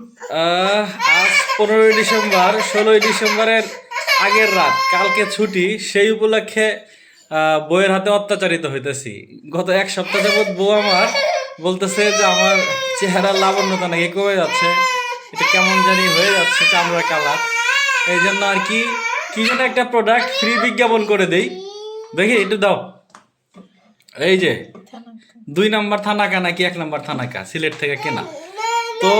আহ, আজ পনেরোই ডিসেম্বর ষোলোই ডিসেম্বরের আগের রাত কালকে ছুটি সেই উপলক্ষে আহ, বউয়ের হাতে অত্যাচারিত হইতেছি। গত এক সপ্তাহ যাবৎ বউ আমার বলতেছে যে আমার চেহারার লাবণ্যতা নাকি কমে যাচ্ছে। এটা কেমন জানি হয়ে যাচ্ছে চামড়া কালার। এই জন্য আর কি কি যেন একটা প্রোডাক্ট ফ্রি বিজ্ঞাপন করে দেই। দেখি একটু দাও। এই যে দুই নাম্বার থানাকা নাকি এক নাম্বার থানাকা সিলেট থেকে কেনা। তো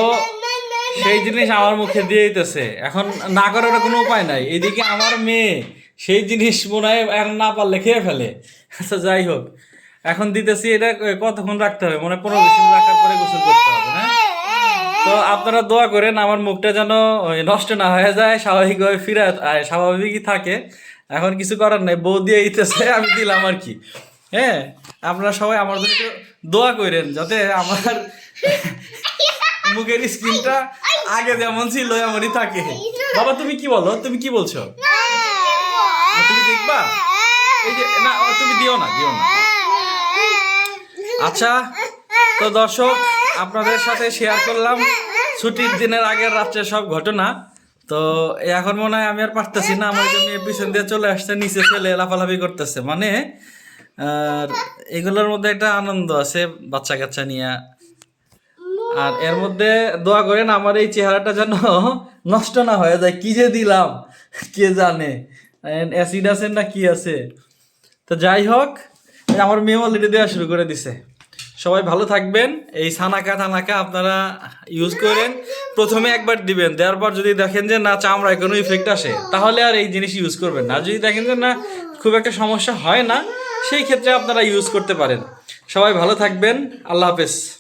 সেই জিনিস আমার মুখে দিয়ে দিতেছে। এখন না করার কোনো উপায় নাই। এদিকে আমার মেয়ে সেই জিনিস মনে হয় এখন না পারলে খেয়ে ফেলে। আচ্ছা যাই হোক। এখন দিতেছি এটা কতক্ষণ রাখতে হবে? মনে পনেরো বিশ মিনিট রাখার পরে গোসল করতে হবে হ্যাঁ তো আপনারা দোয়া করেন আমার মুখটা যেন নষ্ট না হয়ে যায়, স্বাভাবিকভাবে ফিরে স্বাভাবিকই থাকে। এখন কিছু করার নেই। বউ দিয়ে দিতেছে, আমি দিলাম আর কি। হ্যাঁ আপনারা সবাই আমার দোয়া করেন যাতে আমার মুখের স্কিনটা আগে যেমন ছিল এমনই থাকে। বাবা তুমি কি বলো? তুমি কি বলছো? তুমি দেখবা। এই যে না তুমি দিও না দিও না। আচ্ছা তো দর্শক আপনাদের সাথে শেয়ার করলাম। ছুটির দিনের আগের রাত্রে সব ঘটনা। তো এখন মনে হয় আমি আর পারতেছি না আমার জন্য পিছন দিয়ে চলে আসছে নিচে ফেলে লাফালাফি করতেছে। মানে আর এগুলোর মধ্যে একটা আনন্দ আছে বাচ্চা কাচ্চা নিয়ে। আর এর মধ্যে দোয়া করেন আমার এই চেহারাটা যেন নষ্ট না হয়ে যায়। কি যে দিলাম? কে জানে? অ্যাসিড আছে না কি আছে? তো যাই হোক আমার মেয়ে অলরেডি দেওয়া শুরু করে দিছে। সবাই ভালো থাকবেন। এই সানাকা টানাকা আপনারা ইউজ করেন। প্রথমে একবার দিবেন, দেওয়ার পর যদি দেখেন যে না, চামড়ায় কোনো ইফেক্ট আসে, তাহলে আর এই জিনিস ইউজ করবেন না। যদি দেখেন যে না, খুব একটা সমস্যা হয় না, সেই ক্ষেত্রে আপনারা ইউজ করতে পারেন। সবাই ভালো থাকবেন। আল্লাহ হাফেজ।